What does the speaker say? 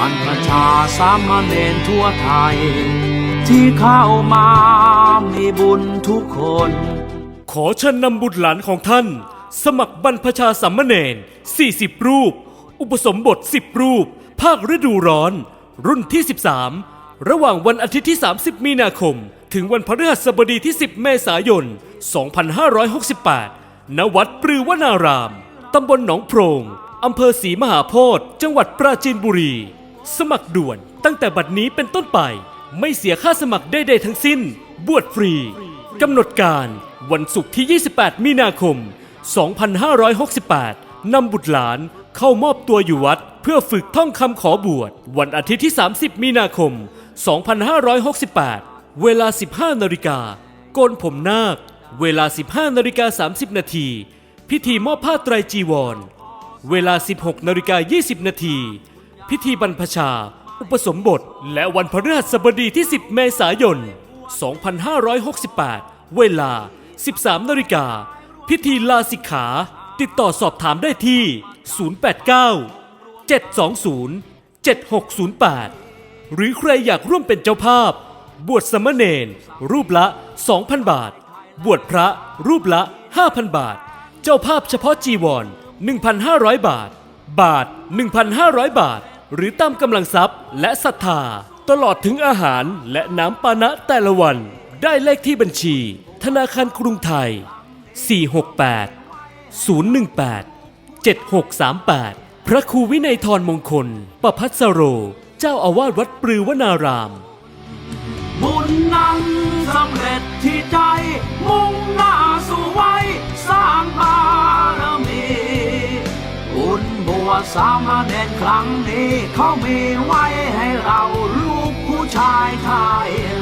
บรรพชาสามเณรทั่วไทย ที่เข้ามามีบุญทุกคน ขอเชิญนำบุตรหลานของท่าน สมัครบรรพชาสัมเนร40 รูป อุปสมบท 10 รูป ภาคฤดูร้อน รุ่นที่ 13 ระหว่างวันอาทิตย์ที่ 30 มีนาคม ถึงวันพฤหัสบดีที่ 10 เมษายน 2568 ณ วัดปรือวนาราม ตำบลหนองโพรงอำเภอศรีมหาโพธิ์จังหวัดปราจีนบุรี สมัครด่วนตั้งแต่บัดนี้เป็นต้นไป ไม่เสียค่าสมัครใดๆทั้งสิ้น บวชฟรี กำหนดการวันศุกร์ที่ 28 มีนาคม 2568 นำบุตรหลานเข้ามอบตัวอยู่วัด เพื่อฝึกท่องคำขอบวช วันอาทิตย์ที่ 30 มีนาคม 2568 เวลา 15 นาฬิกาโกนผมนาค เวลา 15 นาฬิกา 30 นาที พิธีมอบผ้าไตรจีวร เวลา 16 นาฬิกา 20 นาที พิธีบรรพชา อุปสมบท และวันพฤหัสบดีที่ 10 เมษายน 2568 เวลา 13นาฬิกา พิธีลาสิกขา ติดต่อสอบถามได้ที่ 089 720 7608 หรือใครอยากร่วมเป็นเจ้าภาพ บวชสมณเณรรูปละ 2,000 บาท บวชพระรูปละ 5,000 บาท เจ้าภาพเฉพาะจีวร 1,500 บาท บาท 1,500 บาท หรือตามกำลังทรัพย์และศรัทธา ตลอดถึงอาหารและน้ำปานะแต่ละวัน ได้เลขที่บัญชี ธนาคารกรุงไทย 468 018 7638 พระครูวินัยทรมงคล ประพัสโร เจ้าอาวาสวัดปรือวนาราม บุญนั้นสำเร็จที่ใจมุ่ง สามเณรครั้งนี้ เขามีไว้ให้เราลูกผู้ชายไทย